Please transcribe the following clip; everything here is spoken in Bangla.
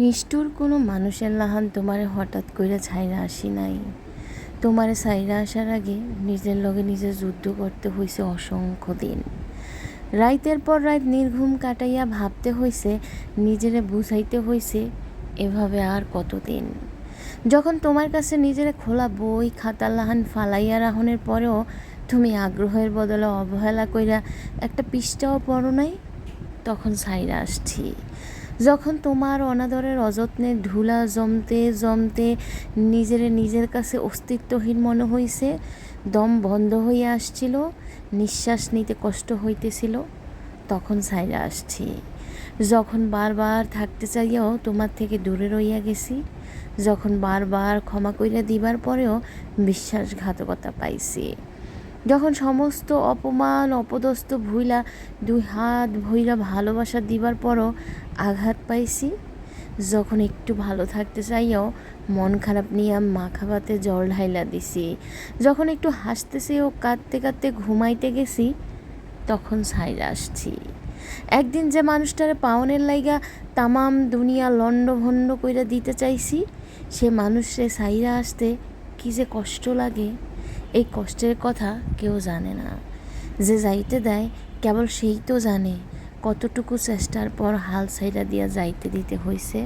নিষ্ঠুর কোনো মানুষের লাহান তোমারে হঠাৎ কইরা ছাইরা আসি নাই। তোমারে ছাইরা আসার আগে নিজের লগে নিজে যুদ্ধ করতে হইছে অসংখ্য দিন। রাইতের পর রাত নির্ঘুম কাটাইয়া ভাবতে হইছে, নিজেরে বুঝাইতে হইছে, এভাবে আর কতদিন যখন তোমার কাছে নিজের খোলা বই, খাতা লাহান ফালাইয়া রাহনের পরেও তুমি আগ্রহের বদলে অবহেলা কইরা একটা পৃষ্ঠাও পড়ো নাই, তখন ছাইরা আসছি। যখন তোমার অনাদরের অযত্নে ধুলা জমতে জমতে নিজের নিজের কাছে অস্তিত্বহীন মনে হইছে, দম বন্ধ হইয়া আসছিল, নিঃশ্বাস নিতে কষ্ট হইতেছিল, তখন সাইরা আসছি। যখন বারবার থাকতে চাইয়াও তোমার থেকে দূরে রইয়া গেছি, যখন বারবার ক্ষমা কইরা দিবার পরেও বিশ্বাসঘাতকতা পাইছি। যখন সমস্ত অপমান, অপদস্থ ভুইলা দুই হাত ভইরা ভালোবাসা দিবার পরও আঘাত পাইছি, যখন একটু ভালো থাকতে চাইও মন খারাপ নিয়ে মাখা ভাতে জল ঢাইলা দিছি। যখন একটু হাসতেছি ও কাঁদতে কাঁদতে ঘুমাইতে গেছি, তখন সাইরা আসছি। একদিন যে মানুষটার পাওনের লাইগা তামাম দুনিয়া লন্ড ভন্ড কইরা দিতে চাইছি, সে মানুষরে সাইরা আসতে কি যে কষ্ট লাগে, এই কষ্টের কথা কেউ জানে না। যে যাইতে দেয়, কেবল সেই তো জানে কতটুকু চেষ্টার পর হাল সাইরা দিয়া যাইতে দিতে হইছে।